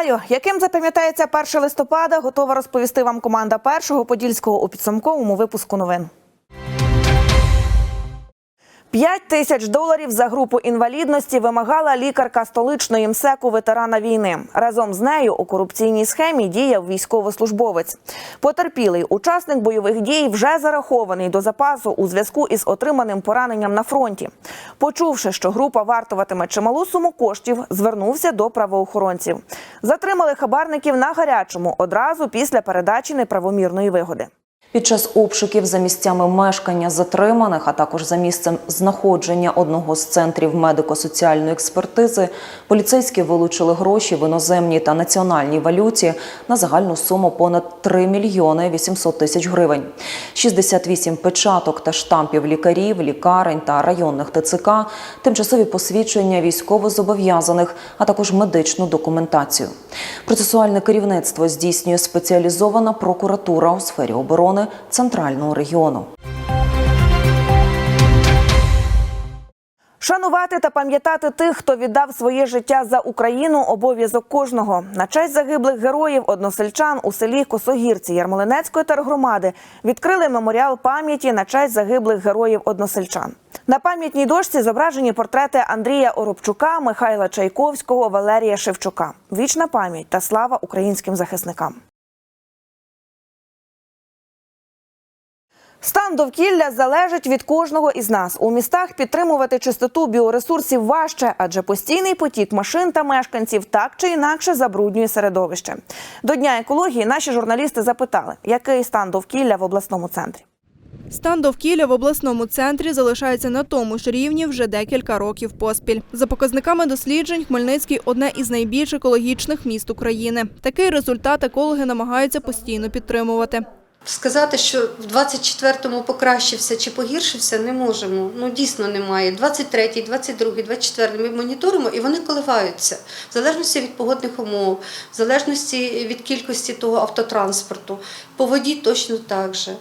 Вітаю! Яким запам'ятається 1 листопада, готова розповісти вам команда першого подільського у підсумковому випуску новин. 5 тисяч доларів за групу інвалідності вимагала лікарка столичної МСЕКу ветерана війни. Разом з нею у корупційній схемі діяв військовослужбовець. Потерпілий учасник бойових дій вже зарахований до запасу у зв'язку із отриманим пораненням на фронті. Почувши, що група вартуватиме чималу суму коштів, звернувся до правоохоронців. Затримали хабарників на гарячому одразу після передачі неправомірної вигоди. Під час обшуків за місцями мешкання затриманих, а також за місцем знаходження одного з центрів медико-соціальної експертизи, поліцейські вилучили гроші в іноземній та національній валюті на загальну суму понад 3 мільйони 800 тисяч гривень. 68 печаток та штампів лікарів, лікарень та районних ТЦК, тимчасові посвідчення військовозобов'язаних, а також медичну документацію. Процесуальне керівництво здійснює спеціалізована прокуратура у сфері оборони центрального регіону. Шанувати та пам'ятати тих, хто віддав своє життя за Україну, обов'язок кожного. На честь загиблих героїв односельчан у селі Косогірці Ярмолинецької тергромади відкрили меморіал пам'яті на честь загиблих героїв односельчан. На пам'ятній дошці зображені портрети Андрія Оробчука, Михайла Чайковського, Валерія Шевчука. Вічна пам'ять та слава українським захисникам. Стан довкілля залежить від кожного із нас. У містах підтримувати чистоту біоресурсів важче, адже постійний потік машин та мешканців так чи інакше забруднює середовище. До дня екології наші журналісти запитали, який стан довкілля в обласному центрі. Стан довкілля в обласному центрі залишається на тому ж рівні вже декілька років поспіль. За показниками досліджень, Хмельницький одне із найбільш екологічних міст України. Такий результат екологи намагаються постійно підтримувати. Сказати, що в 24-му покращився чи погіршився, не можемо. Ну дійсно немає. 23-й, 22-й, 24-й ми моніторимо і вони коливаються в залежності від погодних умов, в залежності від кількості того автотранспорту. По воді точно так же.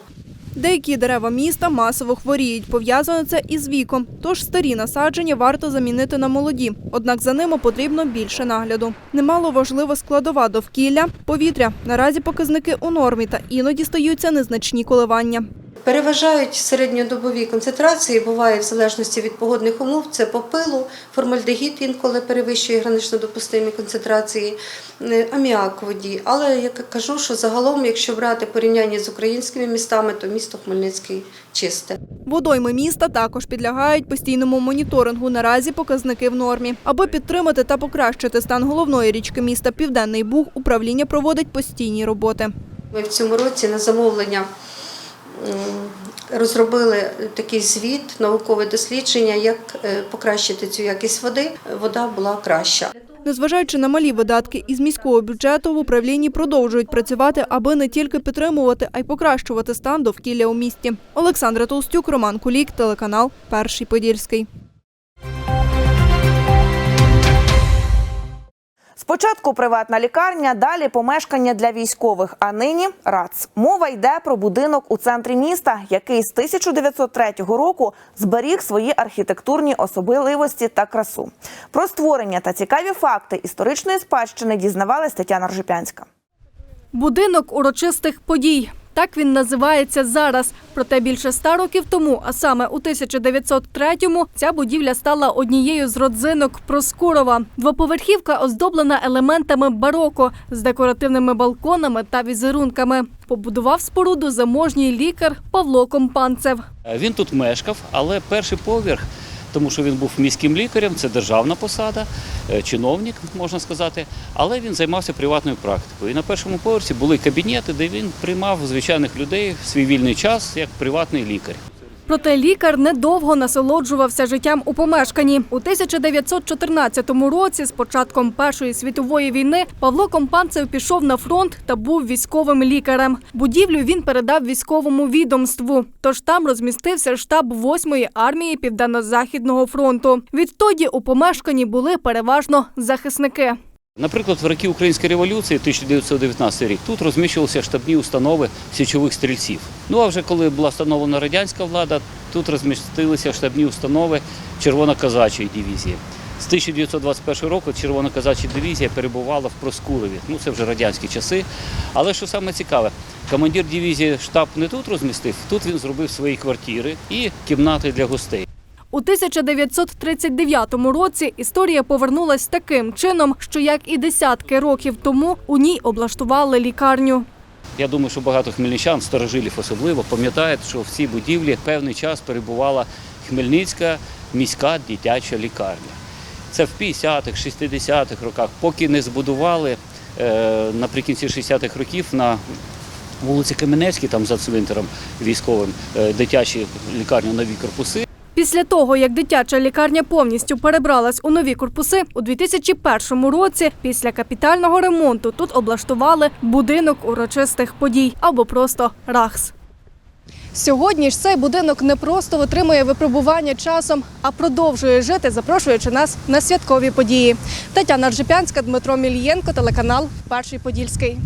Деякі дерева міста масово хворіють. Пов'язано це із віком. Тож старі насадження варто замінити на молоді. Однак за ними потрібно більше нагляду. Немало важлива складова довкілля повітря. Наразі показники у нормі та іноді стаються незначні коливання. Переважають середньодобові концентрації, буває в залежності від погодних умов, це по пилу, формальдегід інколи перевищує гранично допустимі концентрації, е, аміак воді. Але я кажу, що загалом, якщо брати порівняння з українськими містами, то місто Хмельницький чисте. Водойми міста також підлягають постійному моніторингу. Наразі показники в нормі. Аби підтримати та покращити стан головної річки міста Південний Буг, управління проводить постійні роботи. Ми в цьому році на замовлення розробили такий звіт, наукове дослідження, як е, покращити цю якість води. Вода була краща. Незважаючи на малі видатки із міського бюджету, в управлінні продовжують працювати, аби не тільки підтримувати, а й покращувати стан довкілля у місті. Олександра Толстюк, Роман Кулік, телеканал Перший Подільський. Спочатку приватна лікарня, далі помешкання для військових. А нині РАЦ. Мова йде про будинок у центрі міста, який з 1903 року зберіг свої архітектурні особливості та красу. Про створення та цікаві факти історичної спадщини дізнавалась Тетяна Ржепянська. Будинок урочистих подій. Так він називається зараз. Проте більше ста років тому, а саме у 1903-му, ця будівля стала однією з родзинок Проскурова. Двоповерхівка оздоблена елементами бароко з декоративними балконами та візерунками. Побудував споруду заможній лікар Павло Компанцев. Він тут мешкав, але перший поверх, тому що він був міським лікарем, це державна посада, е, чиновник, можна сказати, але він займався приватною практикою. І на першому поверсі були кабінети, де він приймав звичайних людей в свій вільний час як приватний лікар. Проте лікар недовго насолоджувався життям у помешканні. У 1914 році, з початком Першої світової війни, Павло Компанцев пішов на фронт та був військовим лікарем. Будівлю він передав військовому відомству. Тож там розмістився штаб 8-ї армії Південно-Західного фронту. Відтоді у помешканні були переважно захисники. Наприклад, в роки Української революції, 1919 рік, тут розміщувалися штабні установи січових стрільців. Ну а вже коли була встановлена радянська влада, тут розмістилися штабні установи Червоно-Казачої дивізії. З 1921 року Червоно-Казача дивізія перебувала в Проскурові. Ну, це вже радянські часи. Але що саме цікаве, командир дивізії штаб не тут розмістив, тут він зробив свої квартири і кімнати для гостей. У 1939 році історія повернулась таким чином, що як і десятки років тому у ній облаштували лікарню. Я думаю, що багато хмельничан, старожилів особливо, пам'ятають, що в цій будівлі певний час перебувала Хмельницька міська дитяча лікарня. Це в 50-х, 60-х роках, поки не збудували е, наприкінці 60-х років на вулиці Кам'янецькій, там за цвинтаром військовим, е, дитячі лікарні нові корпуси. Після того, як дитяча лікарня повністю перебралась у нові корпуси, у 2001 році після капітального ремонту тут облаштували будинок урочистих подій або просто РАХС. Сьогодні ж цей будинок не просто витримує випробування часом, а продовжує жити, запрошуючи нас на святкові події. Тетяна Ржепянська, Дмитро Мілієнко, телеканал Перший Подільський.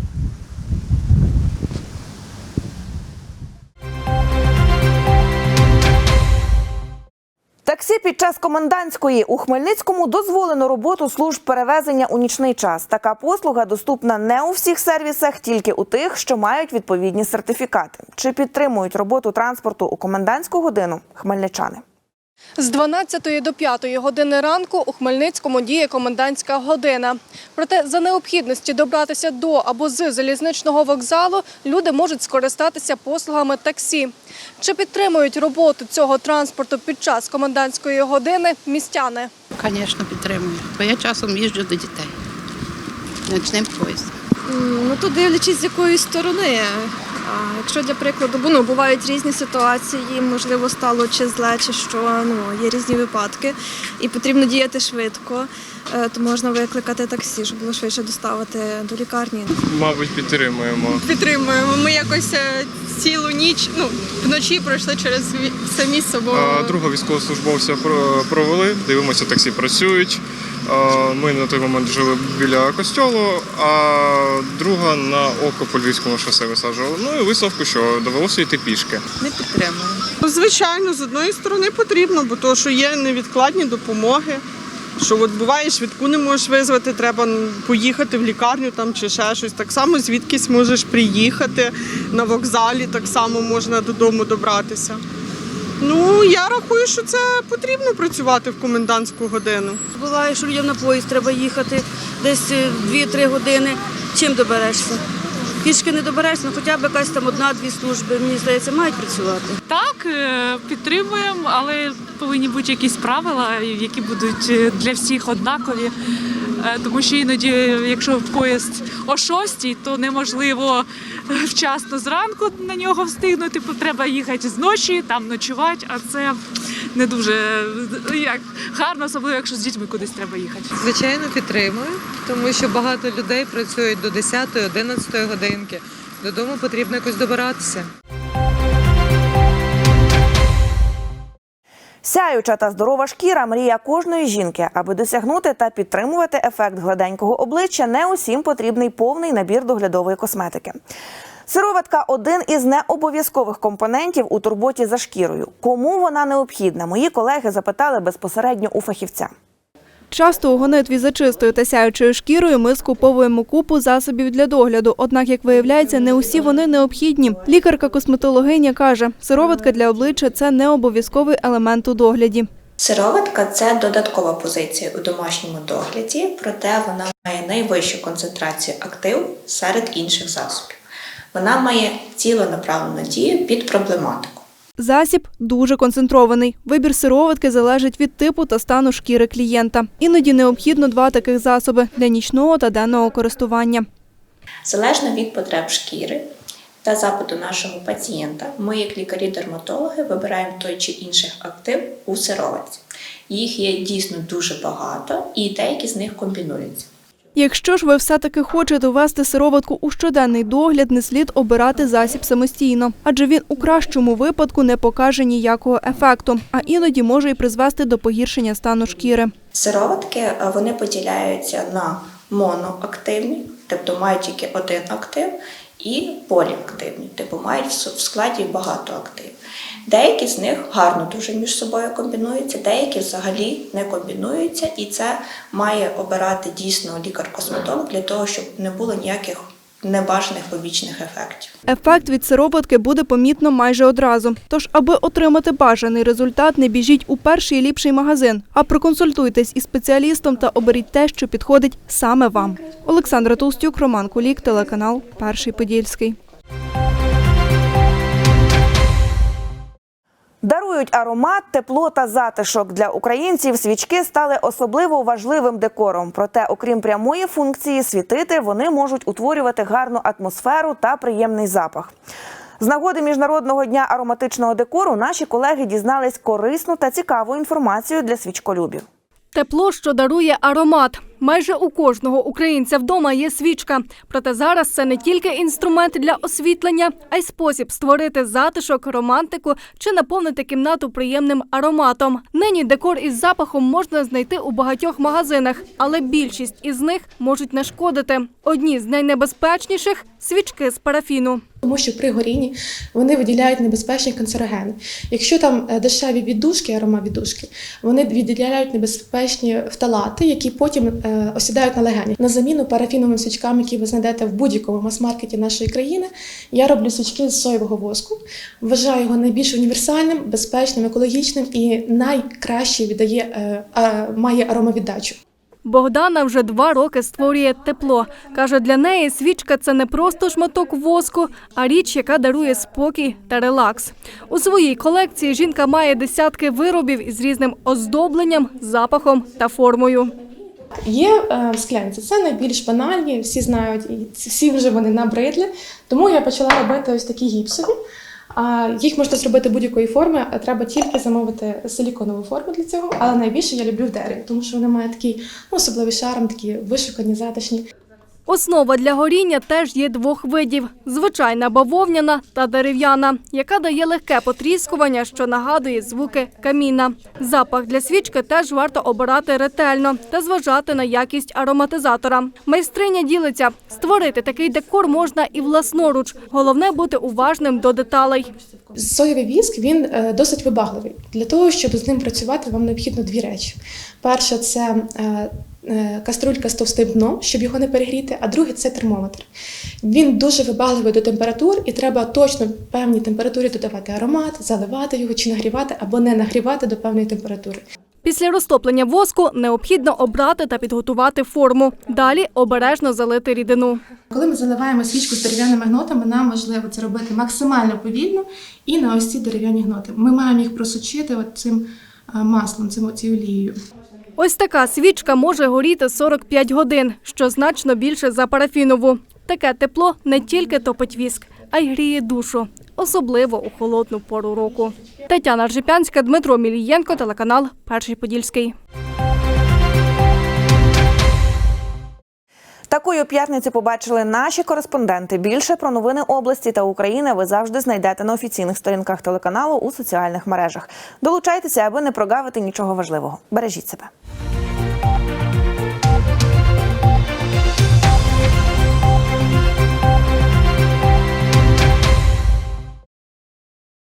Таксі під час комендантської у Хмельницькому дозволено роботу служб перевезення у нічний час. Така послуга доступна не у всіх сервісах, тільки у тих, що мають відповідні сертифікати. Чи підтримують роботу транспорту у комендантську годину хмельничани? З 12 до 5 години ранку у Хмельницькому діє комендантська година. Проте за необхідності добратися до або з залізничного вокзалу люди можуть скористатися послугами таксі. Чи підтримують роботу цього транспорту під час комендантської години містяни? Звісно, підтримую. Бо я часом їжджу до дітей. Ночним поїздом. Ну, тут дивлячись з якої сторони. А якщо для прикладу, бо ну, бувають різні ситуації, можливо, стало чи зле, чи що, ну, є різні випадки, і потрібно діяти швидко, е, то можна викликати таксі, щоб було швидше доставити до лікарні. Мабуть, підтримуємо. Підтримуємо. Ми якось е, цілу ніч, ну вночі пройшли через ві- це місце, бо А, Другого військовослужбовця провели, дивимося, таксі працюють. Ми на той момент жили біля костьолу, а друга на око по львівському шосе висаджували. Ну і висновку, що довелося йти пішки. не підтримуємо. Звичайно, з одної сторони потрібно, бо то, що є невідкладні допомоги. Що от буває, швидку не можеш визвати, треба поїхати в лікарню там чи ще щось. Так само звідкись можеш приїхати на вокзалі, так само можна додому добратися. Ну, я рахую, що це потрібно працювати в комендантську годину. Буває, що людям на поїзд треба їхати десь 2-3 години. Чим доберешся? Пішки не доберешся, ну хоча б якась там одна-дві служби, мені здається, мають працювати. Так, е, підтримуємо, але повинні бути якісь правила, які будуть е, для всіх однакові. Е, Тому що іноді, якщо поїзд о 6, то неможливо вчасно зранку на нього встигнути, бо треба їхати зночі, там ночувати, а це не дуже як гарно, особливо якщо з дітьми кудись треба їхати. Звичайно, підтримую, тому що багато людей працюють до 10-11 годинки. Додому потрібно якось добиратися. Сяюча та здорова шкіра мрія кожної жінки, аби досягнути та підтримувати ефект гладенького обличчя, не усім потрібний повний набір доглядової косметики. Сироватка один із необов'язкових компонентів у турботі за шкірою. Кому вона необхідна? Мої колеги запитали безпосередньо у фахівця. Часто у гонитві за чистою та сяючою шкірою ми скуповуємо купу засобів для догляду. Однак, як виявляється, не усі вони необхідні. Лікарка-косметологиня каже, сироватка для обличчя це не обов'язковий елемент у догляді. Сироватка це додаткова позиція у домашньому догляді, проте вона має найвищу концентрацію активу серед інших засобів. Вона має ціленаправлену дію під проблематику. Засіб дуже концентрований. Вибір сироватки залежить від типу та стану шкіри клієнта. Іноді необхідно два таких засоби для нічного та денного користування. Залежно від потреб шкіри та запиту нашого пацієнта, ми, як лікарі-дерматологи, вибираємо той чи інший актив у сироватці. Їх є дійсно дуже багато, і деякі з них комбінуються. Якщо ж ви все-таки хочете ввести сироватку у щоденний догляд, не слід обирати засіб самостійно, адже він у кращому випадку не покаже ніякого ефекту, а іноді може й призвести до погіршення стану шкіри. Сироватки е, вони поділяються на моноактивні, тобто мають тільки один актив, і поліактивні, типу мають в складі багато активів. Деякі з них гарно дуже між собою комбінуються, деякі взагалі не комбінуються, і це має обирати дійсно лікар-косметолог для того, щоб не було ніяких небажаних побічних ефектів. Ефект від сироватки буде помітно майже одразу. Тож, аби отримати бажаний результат, не біжіть у перший ліпший магазин, а проконсультуйтесь із спеціалістом та оберіть те, що підходить саме вам. Олександра Толстюк, Роман Кулік, телеканал Перший Подільський. Дарують аромат, тепло та затишок для українців. Свічки стали особливо важливим декором. Проте, окрім прямої функції світити, вони можуть утворювати гарну атмосферу та приємний запах. З нагоди міжнародного дня ароматичного декору наші колеги дізнались корисну та цікаву інформацію для свічколюбів. Тепло, що дарує аромат. Майже у кожного українця вдома є свічка. Проте зараз це не тільки інструмент для освітлення, а й спосіб створити затишок, романтику чи наповнити кімнату приємним ароматом. Нині декор із запахом можна знайти у багатьох магазинах, але більшість із них можуть нашкодити. Одні з найнебезпечніших свічки з парафіну. Тому що при горінні вони виділяють небезпечні канцерогени. Якщо там е, дешеві віддушки, аромавіддушки, вони виділяють небезпечні фталати, які потім е, осідають на легені. На заміну парафіновим свічкам, які ви знайдете в будь-якому мас-маркеті нашої країни, я роблю свічки з соєвого воску. Вважаю його найбільш універсальним, безпечним, екологічним і найкраще віддає, е, має аромавіддачу. Богдана вже два роки створює тепло. Каже, для неї свічка це не просто шматок воску, а річ, яка дарує спокій та релакс. У своїй колекції жінка має десятки виробів із різним оздобленням, запахом та формою. Є е, склянці. Це найбільш банальні, всі знають, і всі вже вони набридли. Тому я почала робити ось такі гіпсові. А їх можна зробити будь-якої форми, а треба тільки замовити силіконову форму для цього. Але найбільше я люблю в тому що вони мають такий ну, особливий шарм, такі вишукані, затишні. Основа для горіння теж є двох видів: звичайна бавовняна та дерев'яна, яка дає легке потріскування, що нагадує звуки каміна. Запах для свічки теж варто обирати ретельно та зважати на якість ароматизатора. Майстриня ділиться: створити такий декор можна і власноруч. Головне бути уважним до деталей. Соєвий віск він е, досить вибагливий. Для того, щоб з ним працювати, вам необхідно дві речі. Перше це е, каструлька з товстим дном, щоб його не перегріти, а друге це термометр. Він дуже вибагливий до температур, і треба точно в певній температурі додавати аромат, заливати його чи нагрівати або не нагрівати до певної температури. Після розтоплення воску необхідно обрати та підготувати форму. Далі обережно залити рідину. Коли ми заливаємо свічку з дерев'яними гнотами, нам важливо це робити максимально повільно і на ось ці дерев'яні гноти. Ми маємо їх просочити от цим маслом, цим олією. Ось така свічка може горіти 45 годин, що значно більше за парафінову. Таке тепло не тільки топить віск, а й гріє душу, особливо у холодну пору року. Тетяна Ржипянська, Дмитро Мілієнко, телеканал Перший Подільський. Такою п'ятницю побачили наші кореспонденти. Більше про новини області та України ви завжди знайдете на офіційних сторінках телеканалу у соціальних мережах. Долучайтеся, аби не прогавити нічого важливого. Бережіть себе.